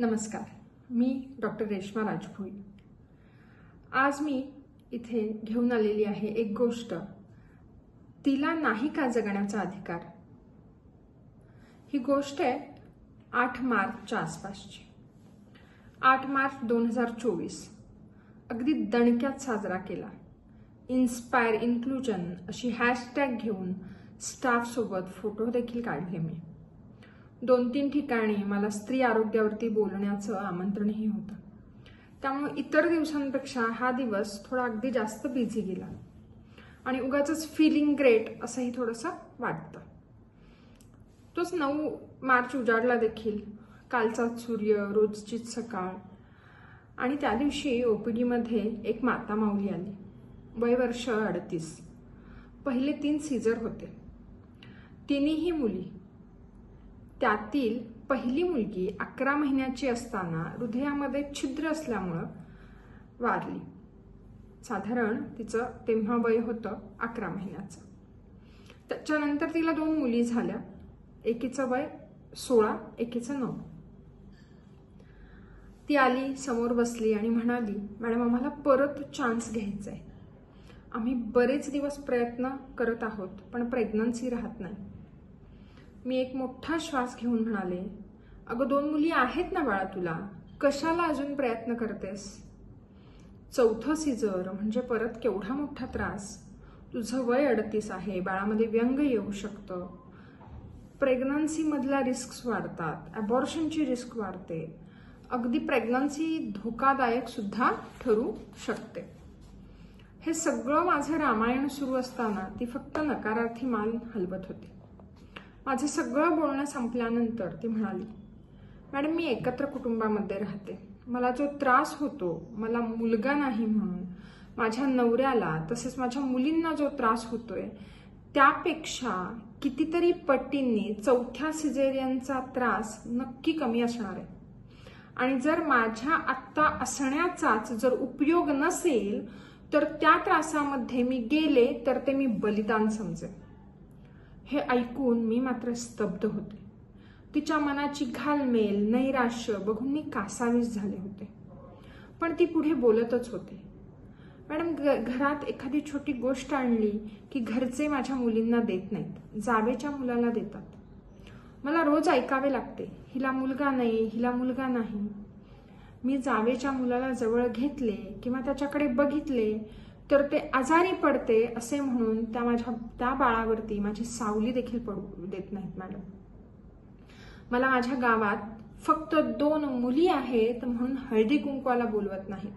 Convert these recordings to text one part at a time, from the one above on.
नमस्कार मी डॉक्टर रेश्मा राजभोई. आज मी इथे घेऊन आलेली आहे एक गोष्ट. तिला नाही का जगण्याचा अधिकार? ही गोष्ट आहे आठ मार्चच्या आसपासची. आठ मार्च दोन हजार चोवीस. अगदी दणक्यात साजरा केला. इन्स्पायर इन्क्लुजन अशी हॅशटॅग घेऊन स्टाफसोबत फोटो देखील काढले मी. दोन तीन ठिकाणी मला स्त्री आरोग्यावरती बोलण्याचं आमंत्रणही होतं. त्यामुळे इतर दिवसांपेक्षा हा दिवस थोडा अगदी जास्त बिझी गेला. आणि उगाच फिलिंग ग्रेट असंही थोडंसं वाटतं. तोच नऊ मार्च उजाडला देखील. कालचा सूर्य रोजचीच सकाळ. आणि त्या दिवशी ओ पी डीमध्ये एक माता माऊली आली. वय वर्ष अडतीस. पहिले तीन सीझर होते. तिन्हीही मुली त्यातील पहिली मुलगी अकरा महिन्याची असताना हृदयामध्ये छिद्र असल्यामुळं वारली. साधारण तिचं तेव्हा वय होतं अकरा महिन्याचं. त्याच्यानंतर तिला दोन मुली झाल्या. एकीचं वय सोळा एकीचं नऊ. ती आली समोर बसली आणि म्हणाली मॅडम आम्हाला परत चान्स घ्यायचा आहे आम्ही बरेच दिवस प्रयत्न करत आहोत पण प्रेग्नन्सी राहत नाही. मी एक मोठा श्वास घेऊन म्हणाले अगं दोन मुली आहेत ना बाळा तुला? कशाला अजून प्रयत्न करतेस? चौथं सिजर म्हणजे परत केवढा मोठा त्रास? तुझं वय अडतीस आहे बाळामध्ये व्यंग येऊ शकतं. प्रेग्नन्सीमधल्या रिस्क वाढतात ॲबॉर्शनची रिस्क वाढते. अगदी प्रेग्नन्सी धोकादायक सुद्धा ठरू शकते. हे सगळं माझं रामायण सुरू असताना ती फक्त नकारार्थी मान हलवत होती. माझं सगळं बोलणं संपल्यानंतर ती म्हणाली मॅडम मी एकत्र कुटुंबामध्ये राहते. मला जो त्रास होतो मला मुलगा नाही म्हणून माझ्या नवऱ्याला तसेच माझ्या मुलींना जो त्रास होतोय त्यापेक्षा कितीतरी पटींनी चौथ्या सिजेरियनचा त्रास नक्की कमी असणार आहे. आणि जर माझ्या आत्ता असण्याचाच जर उपयोग नसेल तर त्या त्रासामध्ये मी गेले तर ते मी बलिदान समजेन. हे ऐकून मी मात्र स्तब्ध होते. तिच्या मनाची घालमेल नैराश्य बघून मी कासावीस झाले होते. पण ती पुढे बोलतच होते. मॅडम घरात एखादी छोटी गोष्ट आणली की घरचे माझ्या मुलींना देत नाहीत जावेच्या मुलाला देतात. मला रोज ऐकावे लागते हिला मुलगा नाही हिला मुलगा नाही. मी जावेच्या मुलाला जवळ घेतले किंवा त्याच्याकडे बघितले तर ते आजारी पडते असे म्हणून त्या माझ्या त्या बाळावरती माझी सावली देखील पडू देत नाहीत मॅडम. मला माझ्या गावात फक्त दोन मुली आहेत म्हणून हळदी कुंकवाला बोलवत नाहीत.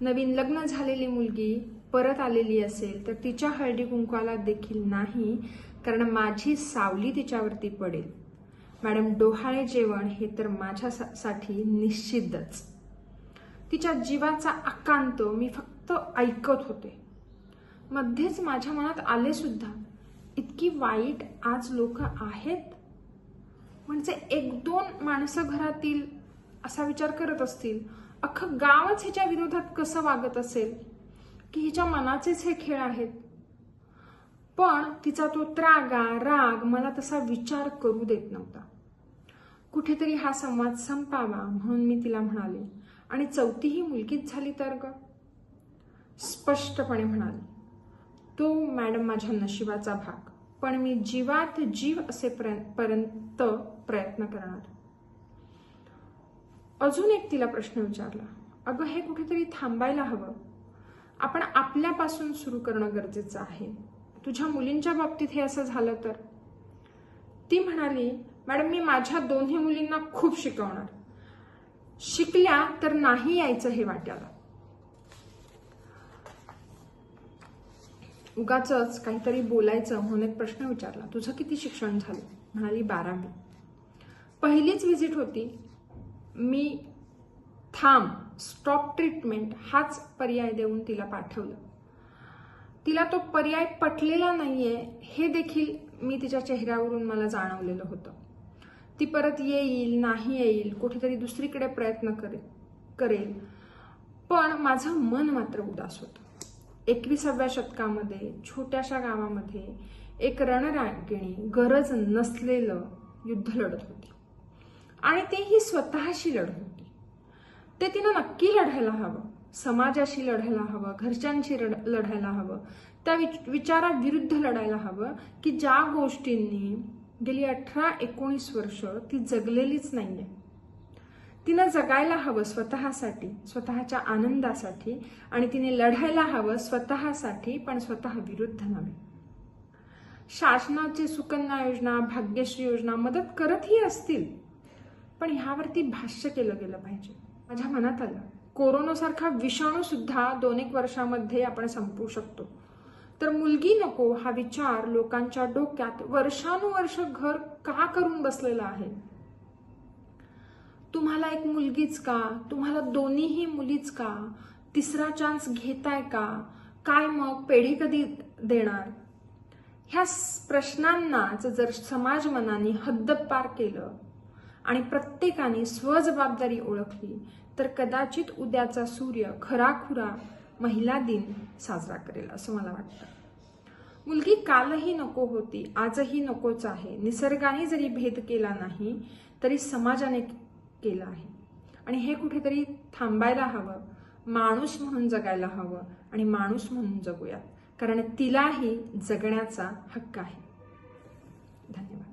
नवीन लग्न झालेली मुलगी परत आलेली असेल तर तिच्या हळदी कुंकवाला देखील नाही कारण माझी सावली तिच्यावरती पडेल. मॅडम डोहाळे जेवण हे तर माझ्यासाठी निश्चितच. तिच्या जीवाचा आकांत मी फक्त ऐकत होते. मध्येच माझ्या मनात आले सुद्धा इतकी वाईट आज लोक आहेत? म्हणजे एक दोन माणसं घरातील असा विचार करत असतील अख्खं गावच हिच्या विरोधात कसं वागत असेल? की हिच्या मनाचेच हे खेळ आहेत? पण तिचा तो त्रागा राग मला तसा विचार करू देत नव्हता. कुठेतरी हा संवाद संपावा म्हणून मी तिला म्हणाले आणि चौथीही मुलगीच झाली तर ग? स्पष्टपणे म्हणाली तो मॅडम माझ्या नशिबाचा भाग पण मी जीवात जीव असे पर्यंत प्रयत्न करणार. अजून एक तिला प्रश्न विचारला अगं हे कुठेतरी थांबायला हवं. आपण आपल्यापासून सुरू करणं गरजेचं आहे. तुझ्या मुलींच्या बाबतीत हे असं झालं तर? ती म्हणाली मॅडम मी माझ्या दोन्ही मुलींना खूप शिकवणार. शिकल्या तर नाही यायचं हे वाट्याला. उगाच काहीतरी बोलायचं म्हणून एक प्रश्न विचारला. तुझं किती शिक्षण झालं? म्हणाली बारावी. पहिलीच व्हिजिट होती. मी थांब स्टॉप ट्रीटमेंट हाच पर्याय देऊन तिला पाठवलं. तिला तो पर्याय पटलेला नाहीये हे देखील मी तिच्या चेहऱ्यावरून मला जाणवलेलं होतं. ती परत येईल नाही येईल कुठेतरी दुसरीकडे प्रयत्न करेल करेल. पण माझं मन मात्र उदास होतं. एकविसाव्या शतकामध्ये छोट्याशा गावामध्ये एक रणरागिणी गरज नसलेलं युद्ध लढत होती. आणि ती ही स्वतःशी लढत होती. ते तिनं नक्की लढायला हवं समाजाशी लढायला हवं घरच्यांशी लढ लढायला हवं त्या विच- विचाराविरुद्ध लढायला हवं की ज्या गोष्टींनी गेली अठरा एकोणीस वर्ष ती जगलेलीच नाहीये. तिनं जगायला हवं स्वतःसाठी स्वतःच्या आनंदासाठी आणि तिने लढायला हवं स्वतःसाठी पण स्वतः विरुद्ध नव्हे. शासनाची सुकन्या योजना भाग्यश्री योजना मदत करतही असतील पण ह्यावरती भाष्य केलं गेलं पाहिजे. माझ्या मनात आलं. कोरोनासारखा विषाणू सुद्धा दोन एक वर्षामध्ये आपण संपवू शकतो. तर मुलगी नको हा विचार लोकांच्या डोक्यात वर्षानुवर्ष घर का करून बसलेला आहे? तुम्हाला एक मुलगीच का? तुम्हाला दोन्हीही मुलीच का? तिसरा चान्स घेताय का? काय मग पेढी कधी देणार? ह्या प्रश्नांनाच जर समाज मनाने हद्दपार केलं आणि प्रत्येकाने स्वजबाबदारी ओळखली तर कदाचित उद्याचा सूर्य खराखुरा महिला दिन साजरा करेल असं मला वाटतं. मुलगी कालही नको होती आजही नकोच आहे. निसर्गाने जरी भेद केला नाही तरी समाजाने केलं आहे. आणि हे कुठेतरी थांबायला हवं. माणूस म्हणून जगायला हवं आणि माणूस म्हणून जगूयात. कारण तिलाही जगण्याचा हक्क आहे. धन्यवाद.